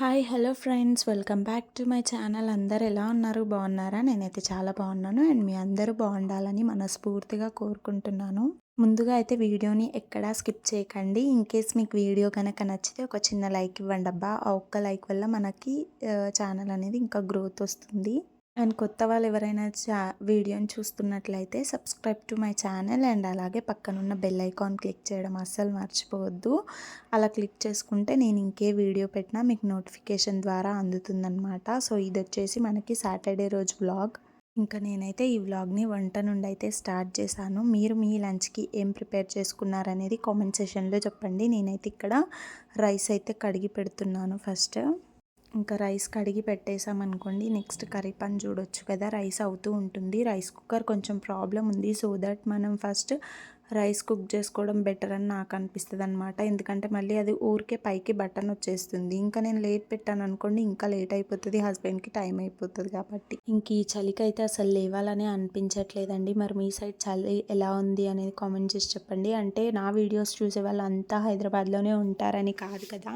Hi hello friends. Welcome back to my channel. అందరు ఎలా ఉన్నారు? బాగున్నారా? నేనైతే చాలా బాగున్నాను. అండ్ మీ అందరూ బాగుండాలని మనస్ఫూర్తిగా కోరుకుంటున్నాను. ముందుగా అయితే వీడియోని ఎక్కడా స్కిప్ చేయకండి. ఇన్ కేస్ మీకు వీడియో కనుక నచ్చితే ఒక చిన్న లైక్ ఇవ్వండి. అబ్బా ఆ ఒక్క లైక్ వల్ల మనకి ఛానల్ అనేది ఇంకా గ్రోత్ వస్తుంది. అండ్ కొత్త వాళ్ళు ఎవరైనా చా వీడియోని చూస్తున్నట్లయితే subscribe to my channel and అలాగే పక్కనున్న బెల్ ఐకాన్ క్లిక్ చేయడం అస్సలు మర్చిపోవద్దు. అలా క్లిక్ చేసుకుంటే నేను ఇంకే వీడియో పెట్టినా మీకు నోటిఫికేషన్ ద్వారా అందుతుందనమాట సో ఇది వచ్చేసి మనకి సాటర్డే రోజు వ్లాగ్. ఇంకా నేనైతే ఈ వ్లాగ్ని వంట నుండి అయితే స్టార్ట్ చేశాను. మీరు మీ లంచ్కి ఏం ప్రిపేర్ చేసుకున్నారనేది కామెంట్ సెషన్లో చెప్పండి. నేనైతే ఇక్కడ రైస్ అయితే కడిగి పెడుతున్నాను ఫస్ట్. ఇంకా రైస్ కడిగి పెట్టేసామనుకోండి నెక్స్ట్ కర్రీ పని చూడొచ్చు కదా రైస్ అవుతూ ఉంటుంది. రైస్ కుక్కర్ కొంచెం ప్రాబ్లం ఉంది సో దట్ మనం ఫస్ట్ రైస్ కుక్ చేసుకోవడం బెటర్ అని నాకు అనిపిస్తుంది అనమాట ఎందుకంటే మళ్ళీ అది ఊరికే పైకి బటన్ వచ్చేస్తుంది. ఇంకా నేను లేట్ పెట్టాను అనుకోండి ఇంకా లేట్ అయిపోతుంది హస్బెండ్కి టైం అయిపోతుంది కాబట్టి. ఇంక ఈ చలికి అయితే అసలు లేవాలని అనిపించట్లేదండి. మరి మీ సైడ్ చలి ఎలా ఉంది అనేది కామెంట్ చేసి చెప్పండి. అంటే నా వీడియోస్ చూసే వాళ్ళు అంతా హైదరాబాద్లోనే ఉంటారని కాదు కదా.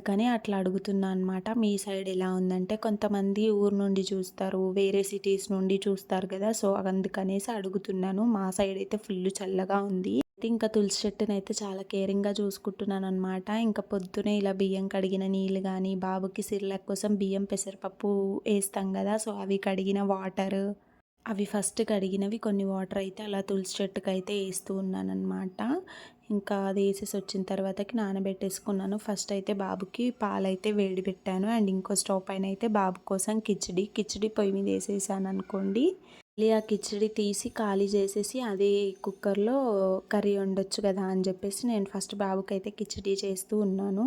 అందుకనే అట్లా అడుగుతున్నా అనమాట మీ సైడ్ ఎలా ఉందంటే కొంతమంది ఊరు నుండి చూస్తారు వేరే సిటీస్ నుండి చూస్తారు కదా. సో అందుకనేసి అడుగుతున్నాను. మా సైడ్ అయితే ఫుల్ చల్లగా ఉంది. ఇంకా తులసి చెట్టుని అయితే చాలా కేరింగ్గా చూసుకుంటున్నాను అనమాట ఇంకా పొద్దునే ఇలా బియ్యం కడిగిన నీళ్ళు కానీ బాబుకి సిర్లక్ కోసం బియ్యం పెసరపప్పు వేస్తాం కదా. సో అవి కడిగిన వాటర్ అవి ఫస్ట్ కడిగినవి కొన్ని వాటర్ అయితే అలా తులసి చెట్టుకు అయితే వేస్తూ ఉన్నాను అనమాట ఇంకా అది వేసేసి వచ్చిన తర్వాతకి నానబెట్టేసుకున్నాను. ఫస్ట్ అయితే బాబుకి పాలైతే వేడి పెట్టాను. అండ్ ఇంకో స్టవ్ పైన అయితే బాబు కోసం కిచిడి. కిచిడి పొయ్యి మీద వేసేసాను అనుకోండి. మళ్ళీ ఆ కిచిడి తీసి ఖాళీ చేసేసి అదే కుక్కర్లో కర్రీ వండొచ్చు కదా అని చెప్పేసి నేను ఫస్ట్ బాబుకి అయితే కిచిడి చేస్తూ ఉన్నాను.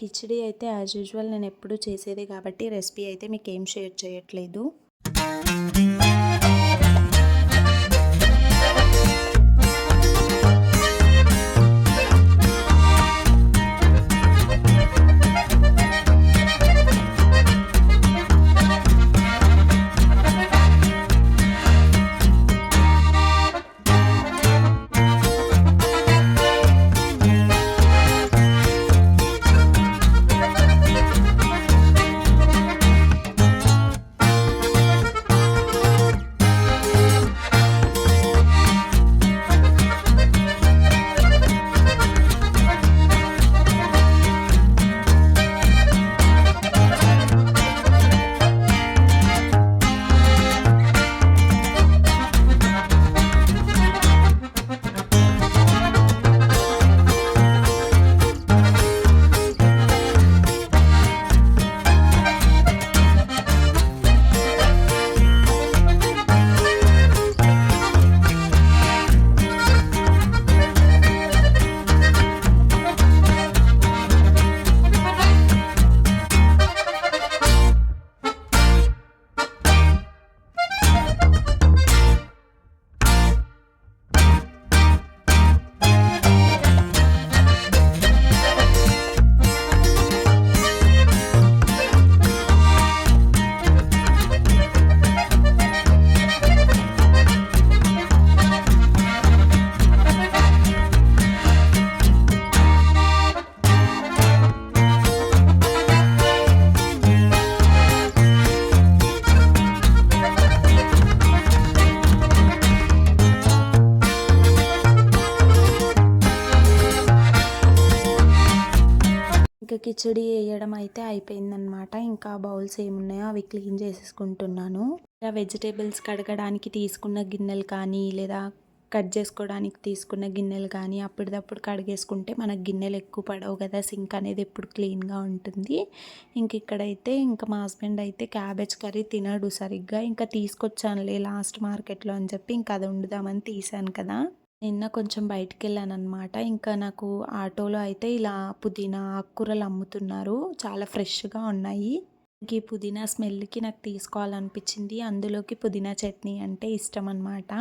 కిచిడి అయితే యాజ్ యూజువల్ నేను ఎప్పుడు చేసేదే కాబట్టి రెసిపీ అయితే మీకు ఏం షేర్ చేయట్లేదు. ఇంకా కిచడి వేయడం అయితే అయిపోయిందనమాట ఇంకా బౌల్స్ ఏమున్నాయో అవి క్లీన్ చేసేసుకుంటున్నాను. ఇలా వెజిటేబుల్స్ కడగడానికి తీసుకున్న గిన్నెలు కానీ లేదా కట్ చేసుకోవడానికి తీసుకున్న గిన్నెలు కానీ అప్పటిదప్పుడు కడిగేసుకుంటే మనకు గిన్నెలు ఎక్కువ పడవు కదా సింక్ అనేది ఎప్పుడు క్లీన్గా ఉంటుంది. ఇంక ఇక్కడైతే ఇంకా మా హస్బెండ్ అయితే క్యాబేజ్ కర్రీ తినడు సరిగ్గా. ఇంకా తీసుకొచ్చానులే లాస్ట్ మార్కెట్లో అని చెప్పి ఇంకా అది వండుదామని తీసాను కదా. నిన్న కొంచెం బయటికి వెళ్ళాను అనమాట ఇంకా నాకు ఆటోలో అయితే ఇలా పుదీనా ఆకుకూరలు అమ్ముతున్నారు. చాలా ఫ్రెష్గా ఉన్నాయి. ఇంక ఈ పుదీనా స్మెల్కి నాకు తీసుకోవాలనిపించింది. అందులోకి పుదీనా చట్నీ అంటే ఇష్టం అనమాట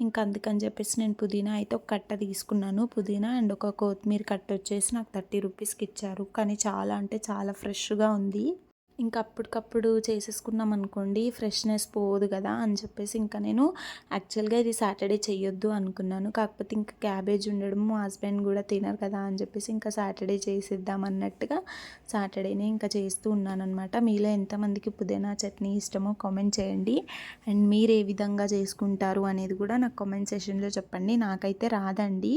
ఇంకా అందుకని చెప్పేసి నేను పుదీనా అయితే ఒక కట్ట తీసుకున్నాను. పుదీనా అండ్ ఒక కొత్తిమీర కట్ట వచ్చేసి నాకు థర్టీ రూపీస్కి ఇచ్చారు. కానీ చాలా అంటే చాలా ఫ్రెష్గా ఉంది. ఇంకా అప్పటికప్పుడు చేసేసుకున్నాం అనుకోండి ఫ్రెష్నెస్ పోదు కదా అని చెప్పేసి ఇంకా నేను యాక్చువల్గా ఇది సాటర్డే చేయొద్దు అనుకున్నాను. కాకపోతే ఇంకా క్యాబేజ్ ఉండడం మా హస్బెండ్ కూడా తినరు కదా అని చెప్పేసి ఇంకా సాటర్డే చేసేద్దాం అన్నట్టుగా సాటర్డేనే ఇంకా చేస్తూ ఉన్నానమాట మీలో ఎంతమందికి పుదీనా చట్నీ ఇష్టమో కామెంట్ చేయండి. అండ్ మీరు ఏ విధంగా చేసుకుంటారు అనేది కూడా నాకు కామెంట్ సెషన్లో చెప్పండి. నాకైతే రాదండి.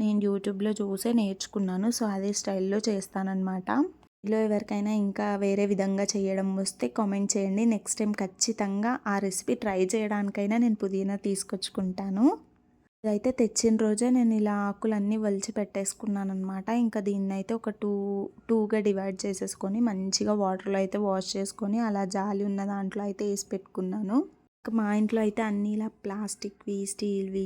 నేను యూట్యూబ్లో చూసే నేర్చుకున్నాను. సో అదే స్టైల్లో చేస్తానన్నమాట. మీలో ఎవరికైనా ఇంకా వేరే విధంగా చేయడం వస్తే కామెంట్ చేయండి. నెక్స్ట్ టైం ఖచ్చితంగా ఆ రెసిపీ ట్రై చేయడానికైనా నేను పుదీనా తీసుకొచ్చుకుంటాను. ఇదైతే తెచ్చిన రోజే నేను ఇలా ఆకులన్నీ వలిచి పెట్టేసుకున్నాను అనమాట ఇంకా దీన్ని అయితే ఒక టూ టూగా డివైడ్ చేసేసుకొని మంచిగా వాటర్లో అయితే వాష్ చేసుకొని అలా జాలి ఉన్న దాంట్లో అయితే వేసి పెట్టుకున్నాను. మా ఇంట్లో అయితే అన్నీ ఇలా ప్లాస్టిక్వి స్టీల్వి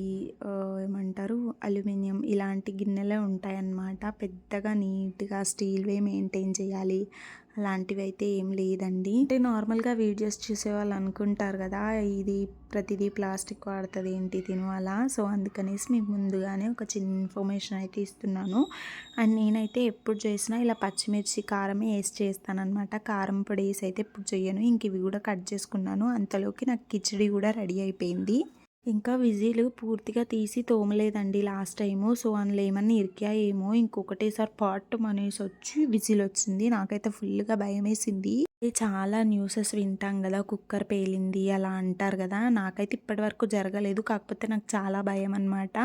ఏమంటారు అల్యూమినియం ఇలాంటి గిన్నెలే ఉంటాయన్నమాట. పెద్దగా నీట్గా స్టీల్వే మెయింటైన్ చేయాలి. అలాంటివి అయితే ఏం లేదండి. అంటే నార్మల్గా వీడియోస్ చూసే వాళ్ళు అనుకుంటారు కదా ఇది ప్రతిదీ ప్లాస్టిక్ వాడుతుంది ఏంటి తిను అలా. సో అందుకనేసి మీకు ముందుగానే ఒక చిన్న ఇన్ఫర్మేషన్ అయితే ఇస్తున్నాను. అండ్ నేనైతే ఎప్పుడు చేసినా ఇలా పచ్చిమిర్చి కారమే వేసి చేస్తానమాట కారం పొడి వేసి అయితే ఎప్పుడు చేయను. ఇంక ఇవి కూడా కట్ చేసుకున్నాను. అంతలోకి నాకు కిచడీ కూడా రెడీ అయిపోయింది. ఇంకా విజిల్ పూర్తిగా తీసి తోమలేదండి లాస్ట్ టైము. సో అందులో ఏమన్నా ఇరికాయేమో ఇంకొకటేసారి పాట్ అనేసి వచ్చి విజిల్ వచ్చింది. నాకైతే ఫుల్గా భయం వేసింది చాలా న్యూసెస్ వింటాం కదా కుక్కర్ పేలింది అలా అంటారు కదా. నాకైతే ఇప్పటి వరకు జరగలేదు. కాకపోతే నాకు చాలా భయం అనమాట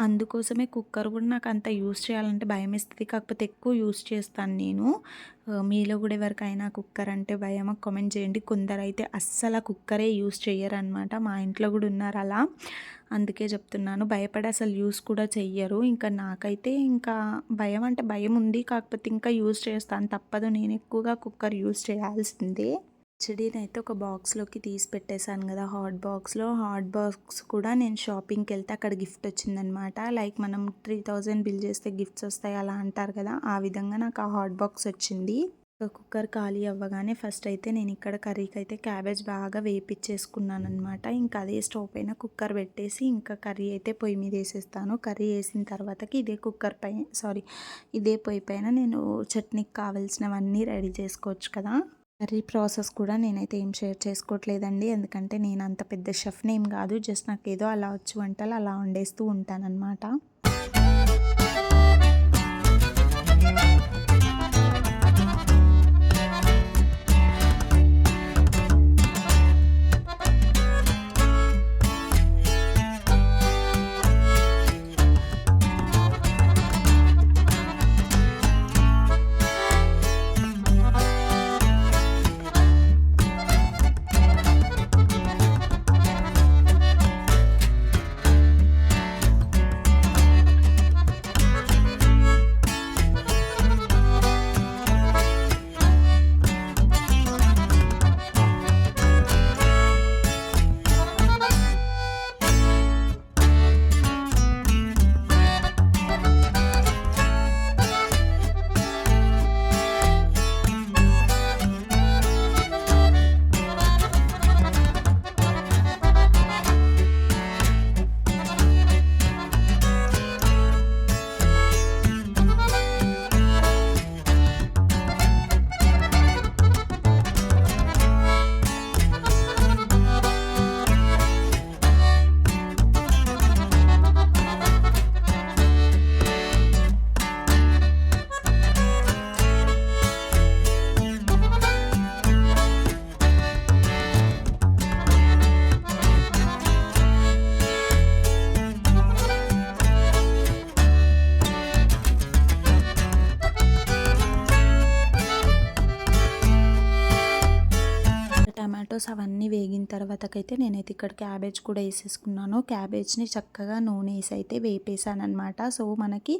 అందుకోసమే కుక్కర్ కూడా నాకు అంత యూస్ చేయాలంటే భయం వేస్తుంది కాకపోతే ఎక్కువ యూస్ చేస్తాను నేను. మీలో కూడా ఎవరికైనా కుక్కర్ అంటే భయం కామెంట్ చేయండి. కొందరైతే అస్సలు కుక్కరే యూస్ చేయరనమాట మా ఇంట్లో కూడా ఉన్నారు అలా. అందుకే చెప్తున్నాను భయపడి అసలు యూస్ కూడా చెయ్యరు. ఇంకా నాకైతే ఇంకా భయం అంటే భయం ఉంది. కాకపోతే ఇంకా యూస్ చేస్తాను. తప్పదు నేను ఎక్కువగా కుక్కర్ యూస్ చేయాల్సిందే. హెచ్డీని అయితే ఒక బాక్స్లోకి తీసి పెట్టేశాను కదా హాట్ బాక్స్లో. హాట్ బాక్స్ కూడా నేను షాపింగ్కి వెళ్తే అక్కడ గిఫ్ట్ వచ్చిందనమాట. లైక్ మనం త్రీ థౌజండ్ బిల్ చేస్తే గిఫ్ట్స్ వస్తాయి అలా అంటారు కదా ఆ విధంగా నాకు ఆ హాట్ బాక్స్ వచ్చింది. కుక్కర్ ఖాళీ అవ్వగానే ఫస్ట్ అయితే నేను ఇక్కడ కర్రీకి అయితే క్యాబేజ్ బాగా వేపించేసుకున్నాను అనమాట ఇంకా అదే స్టవ్ పైన కుక్కర్ పెట్టేసి ఇంకా కర్రీ అయితే పొయ్యి మీద వేసేస్తాను. కర్రీ వేసిన తర్వాతకి ఇదే కుక్కర్ పైన సారీ ఇదే పొయ్యి పైన నేను చట్నీకి కావాల్సినవన్నీ రెడీ చేసుకోవచ్చు కదా. కర్రీ ప్రాసెస్ కూడా నేనైతే ఏం షేర్ చేసుకోవట్లేదండి. ఎందుకంటే నేను అంత పెద్ద షెఫ్ నేమ్ కాదు. జస్ట్ నాకు ఏదో అలా వచ్చి వంటలు అలా వండేస్తూ ఉంటానన్నమాట. టమాటోస్ అవన్నీ వేగిన తర్వాతకైతే నేనైతే ఇక్కడ క్యాబేజ్ కూడా వేసేసుకున్నాను. క్యాబేజ్ని చక్కగా నూనె వేసి అయితే వేపేసాను అనమాట సో మనకి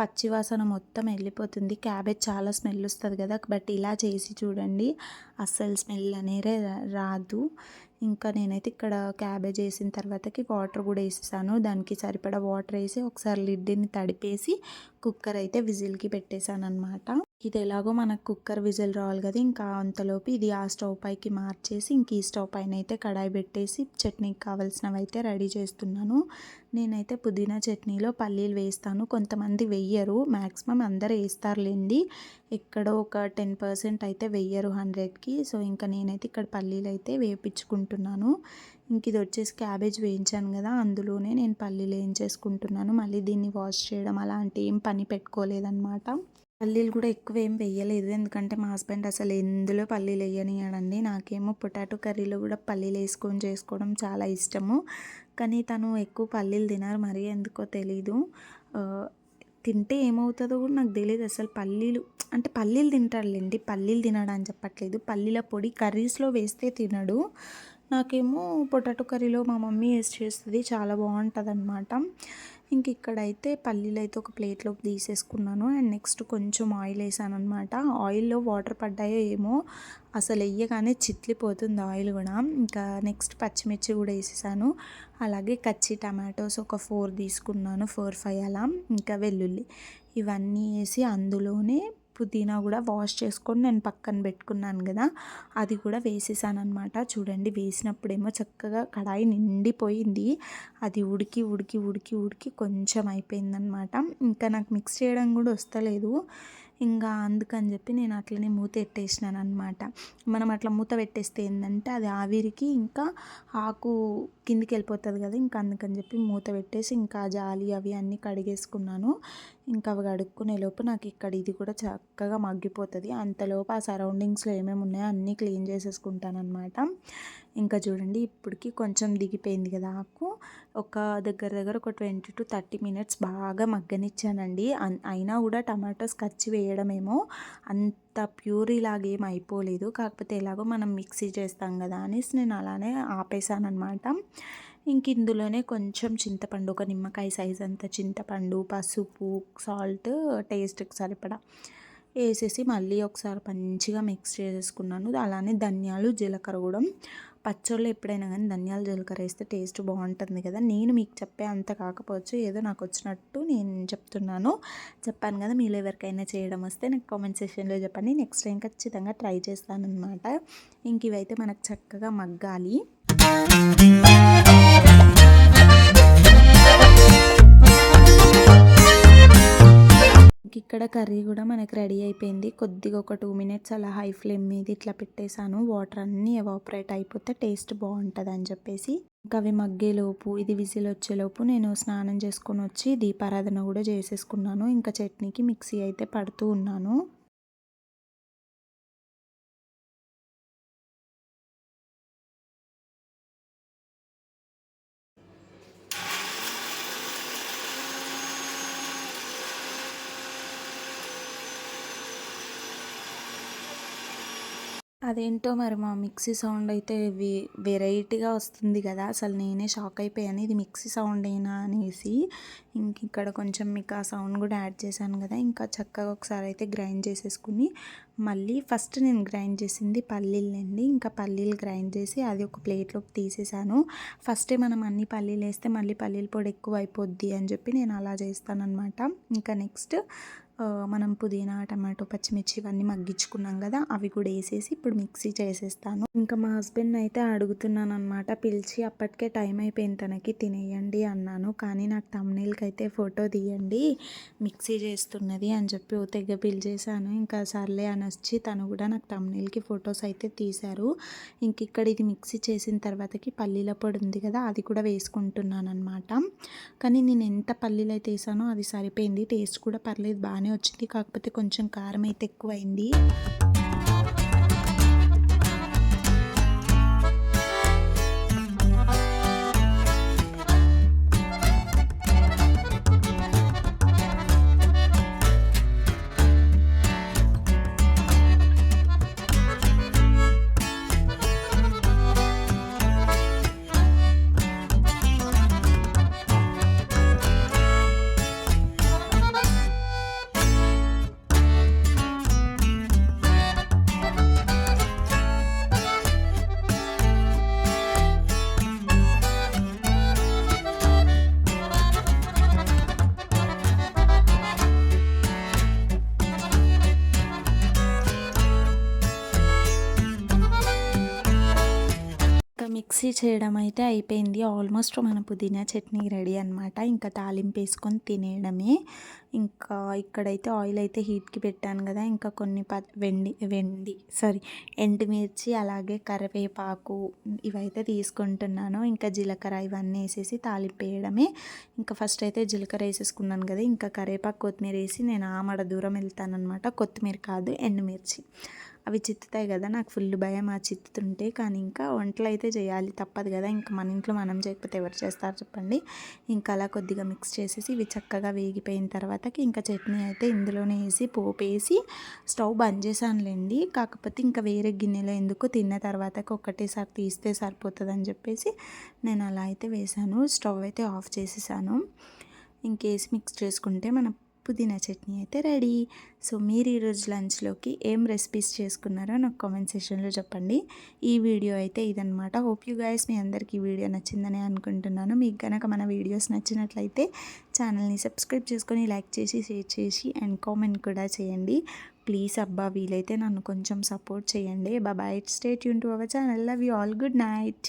పచ్చివాసన మొత్తం వెళ్ళిపోతుంది. క్యాబేజ్ చాలా స్మెల్ వస్తుంది కదా. బట్ ఇలా చేసి చూడండి. అస్సలు స్మెల్ అనేది రాదు. ఇంకా నేనైతే ఇక్కడ క్యాబేజ్ వేసిన తర్వాతకి వాటర్ కూడా వేసేసాను. దానికి సరిపడా వాటర్ వేసి ఒకసారి లిడ్ని తడిపేసి కుక్కర్ అయితే విజిల్కి పెట్టేశాను అనమాట ఇది ఎలాగో మనకు కుక్కర్ విజిల్ రావాలి కదా ఇంకా అంతలోపు ఇది ఆ స్టవ్ పైకి మార్చేసి ఇంక ఈ స్టవ్ పైన అయితే కడాయి పెట్టేసి చట్నీకి కావాల్సినవి అయితే రెడీ చేస్తున్నాను. నేనైతే పుదీనా చట్నీలో పల్లీలు వేస్తాను. కొంతమంది వెయ్యరు మ్యాక్సిమం అందరు వేస్తారులేండి. ఎక్కడో ఒక టెన్ పర్సెంట్ అయితే వెయ్యరు హండ్రెడ్కి. సో ఇంకా నేనైతే ఇక్కడ పల్లీలు అయితే వేపించుకుంటున్నాను ఇంక ఇది వచ్చేసి క్యాబేజ్ వేయించాను కదా అందులోనే నేను పల్లీలు వేయించేసుకుంటున్నాను. మళ్ళీ దీన్ని వాష్ చేయడం అలాంటి ఏం పని పెట్టుకోలేదన్నమాట. పల్లీలు కూడా ఎక్కువ ఏం వేయలేదు ఎందుకంటే మా హస్బెండ్ అసలు ఎందులో పల్లీలు వేయనియాడండి నాకేమో పొటాటో కర్రీలో కూడా పల్లీలు వేసుకొని చేసుకోవడం చాలా ఇష్టము. కానీ తను ఎక్కువ పల్లీలు తినారు మరి ఎందుకో తెలీదు. తింటే ఏమవుతుందో కూడా నాకు తెలియదు అసలు పల్లీలు. అంటే పల్లీలు తింటాడులేండి పల్లీలు తినడా అని చెప్పట్లేదు. పల్లీల పొడి కర్రీస్లో వేస్తే తినడు. నాకేమో పొటాటో కర్రీలో మా మమ్మీ వేసి చేస్తుంది చాలా బాగుంటుంది అనమాట ఇంక ఇక్కడైతే పల్లీలు అయితే ఒక ప్లేట్లోకి తీసేసుకున్నాను. అండ్ నెక్స్ట్ కొంచెం ఆయిల్ వేసాను అనమాట ఆయిల్లో వాటర్ పడ్డాయో ఏమో అసలు వేయగానే చిట్లిపోతుంది ఆయిల్ కూడా. ఇంకా నెక్స్ట్ పచ్చిమిర్చి కూడా వేసేసాను. అలాగే కచ్చి టమాటోస్ ఒక ఫోర్ తీసుకున్నాను ఫోర్ ఫైవ్ అలా. ఇంకా వెల్లుల్లి ఇవన్నీ వేసి అందులోనే పుదీనా కూడా వాష్ చేసుకొని నేను పక్కన పెట్టుకున్నాను కదా అది కూడా వేసేసాను అనమాట చూడండి వేసినప్పుడేమో చక్కగా కడాయి నిండిపోయింది. అది ఉడికి ఉడికి ఉడికి ఉడికి కొంచెం అయిపోయిందనమాట ఇంకా నాకు మిక్స్ చేయడం కూడా వస్తలేదు. ఇంకా అందుకని చెప్పి నేను అట్లనే మూత పెట్టేసినాను అనమాట మనం అట్లా మూత పెట్టేస్తే ఏంటంటే అది ఆవిరికి ఇంకా ఆకు కిందికి వెళ్ళిపోతుంది కదా ఇంకా అందుకని చెప్పి మూత పెట్టేసి ఇంకా జాలి అవి అన్నీ కడిగేసుకున్నాను. ఇంకా అవి కడుక్కునే లోపు నాకు ఇక్కడ ఇది కూడా చక్కగా మగ్గిపోతుంది. అంతలోపు ఆ సరౌండింగ్స్లో ఏమేమి ఉన్నాయో అన్నీ క్లీన్ చేసేసుకుంటాను అనమాట ఇంకా చూడండి ఇప్పటికి కొంచెం దిగిపోయింది కదా ఆకు. ఒక దగ్గర దగ్గర ఒక ట్వంటీ టు థర్టీ మినిట్స్ బాగా మగ్గనిచ్చానండి. అయినా కూడా టమాటోస్ కచ్చి వేయడమేమో అంత ప్యూరీ లాగా ఏం అయిపోలేదు. కాకపోతే ఎలాగో మనం మిక్సీ చేస్తాం కదా అనేసి నేను అలానే ఆపేసాను ఇంక ఇందులోనే కొంచెం చింతపండు ఒక నిమ్మకాయ సైజ్ అంత చింతపండు పసుపు సాల్ట్ టేస్ట్కి సరిపడా వేసేసి మళ్ళీ ఒకసారి మంచిగా మిక్స్ చేసేసుకున్నాను. అలానే ధనియాలు జీలకర్ర కూడా. పచ్చళ్ళు ఎప్పుడైనా కానీ ధనియాలు జీలకర్ర వేస్తే టేస్ట్ బాగుంటుంది కదా. నేను మీకు చెప్పే అంత కాకపోవచ్చు ఏదో నాకు వచ్చినట్టు నేను చెప్తున్నాను. చెప్పాను కదా మీరు ఎవరికైనా చేయడం వస్తే నాకు కామెంట్ సెక్షన్లో చెప్పండి. నెక్స్ట్ టైం ఖచ్చితంగా ట్రై చేస్తానన్నమాట. ఇంక ఇవైతే మనకు చక్కగా మగ్గాలి. ఇక్కడ కర్రీ కూడా మనకి రెడీ అయిపోయింది. కొద్దిగా ఒక టూ మినిట్స్ అలా హై ఫ్లేమ్ మీద ఇట్లా పెట్టేశాను. వాటర్ అన్నీ ఎవాపరేట్ అయిపోతే టేస్ట్ బాగుంటుంది అని చెప్పేసి. ఇంకా అవి మగ్గేలోపు ఇది విజిల్ వచ్చేలోపు నేను స్నానం చేసుకొని వచ్చి దీపారాధన కూడా చేసేసుకున్నాను. ఇంకా చట్నీకి మిక్సీ అయితే పడుతూ ఉన్నాను. అదేంటో మరి మా మిక్సీ సౌండ్ అయితే వే వెరైటీగా వస్తుంది కదా. అసలు నేనే షాక్ అయిపోయాను. ఇది మిక్సీ సౌండ్ అయినా అనేసి ఇంక ఇక్కడ కొంచెం మీకు ఆ సౌండ్ కూడా యాడ్ చేశాను కదా. ఇంకా చక్కగా ఒకసారి అయితే గ్రైండ్ చేసేసుకుని మళ్ళీ ఫస్ట్ నేను గ్రైండ్ చేసింది పల్లీలండి ఇంకా పల్లీలు గ్రైండ్ చేసి అది ఒక ప్లేట్లోకి తీసేసాను. ఫస్టే మనం అన్ని పల్లీలు వేస్తే మళ్ళీ పల్లీల పొడి ఎక్కువ అయిపోద్ది అని చెప్పి నేను అలా చేస్తానన్నమాట. ఇంకా నెక్స్ట్ మనం పుదీనా టమాటో పచ్చిమిర్చి ఇవన్నీ మగ్గించుకున్నాం కదా అవి కూడా వేసేసి ఇప్పుడు మిక్సీ చేసేస్తాను. ఇంకా మా హస్బెండ్ అయితే అడుగుతున్నాను అనమాట పిలిచి అప్పటికే టైం అయిపోయింది తనకి తినేయండి అన్నాను. కానీ నాకు తమ్నీల్కి అయితే ఫోటో తీయండి మిక్సీ చేస్తున్నది అని చెప్పి ఓ తెగ పిలిచేసాను ఇంకా సర్లే అని వచ్చి తను కూడా నాకు తమ్నీల్కి ఫొటోస్ అయితే తీశారు. ఇంక ఇక్కడ ఇది మిక్సీ చేసిన తర్వాతకి పల్లీల పొడి ఉంది కదా అది కూడా వేసుకుంటున్నాను అనమాట కానీ నేను ఎంత పల్లీలు అయితే వేసానో అది సరిపోయింది టేస్ట్ కూడా పర్లేదు బాగానే బాగానే వచ్చింది. కాకపోతే కొంచెం కారం అయితే ఎక్కువైంది. మిక్సీ చేయడం అయితే అయిపోయింది. ఆల్మోస్ట్ మన పుదీనా చట్నీ రెడీ అనమాట ఇంకా తాలింపు వేసుకొని తినేయడమే. ఇంకా ఇక్కడైతే ఆయిల్ అయితే హీట్కి పెట్టాను కదా. ఇంకా కొన్ని ప వెండి వెండి సారీ ఎండుమిర్చి అలాగే కరివేపాకు ఇవైతే తీసుకుంటున్నాను. ఇంకా జీలకర్ర ఇవన్నీ వేసేసి తాలింపు వేయడమే. ఇంకా ఫస్ట్ అయితే జీలకర్ర వేసేసుకున్నాను కదా. ఇంకా కరివేపాకు కొత్తిమీర వేసి నేను ఆమడ దూరం వెళ్తానమాట కొత్తిమీర కాదు ఎండుమిర్చి. అవి చిత్తుతాయి కదా నాకు ఫుల్ భయం ఆ చిత్తుతుంటే. కానీ ఇంకా వంటలు అయితే చేయాలి తప్పదు కదా. ఇంకా మన ఇంట్లో మనం చేయకపోతే ఎవరు చేస్తారు చెప్పండి. ఇంకా అలా కొద్దిగా మిక్స్ చేసేసి ఇవి చక్కగా వేగిపోయిన తర్వాతకి ఇంకా చట్నీ అయితే ఇందులోనే వేసి పోపు వేసి స్టవ్ బంద్ చేశానులేండి. కాకపోతే ఇంకా వేరే గిన్నెలో ఎందుకు తిన్న తర్వాతకి ఒక్కటేసారి తీస్తే సరిపోతుంది అని చెప్పేసి నేను అలా అయితే వేసాను స్టవ్ అయితే ఆఫ్ చేసేసాను. ఇంకేసి మిక్స్ చేసుకుంటే మన పుదీనా చట్నీ అయితే రెడీ. సో మీరు ఈరోజు లంచ్లోకి ఏం రెసిపీస్ చేసుకున్నారో నాకు కామెంట్ సెషన్లో చెప్పండి. ఈ వీడియో అయితే ఇదనమాట హోప్ యూ గైస్ మీ అందరికీ ఈ వీడియో నచ్చిందని అనుకుంటున్నాను. మీకు కనుక మన వీడియోస్ నచ్చినట్లయితే ఛానల్ని సబ్స్క్రైబ్ చేసుకొని లైక్ చేసి షేర్ చేసి అండ్ కామెంట్ కూడా చేయండి. ప్లీజ్ అబ్బా వీలైతే నన్ను కొంచెం సపోర్ట్ చేయండి. బాబాయ్ stay Yoon to our channel love you all good night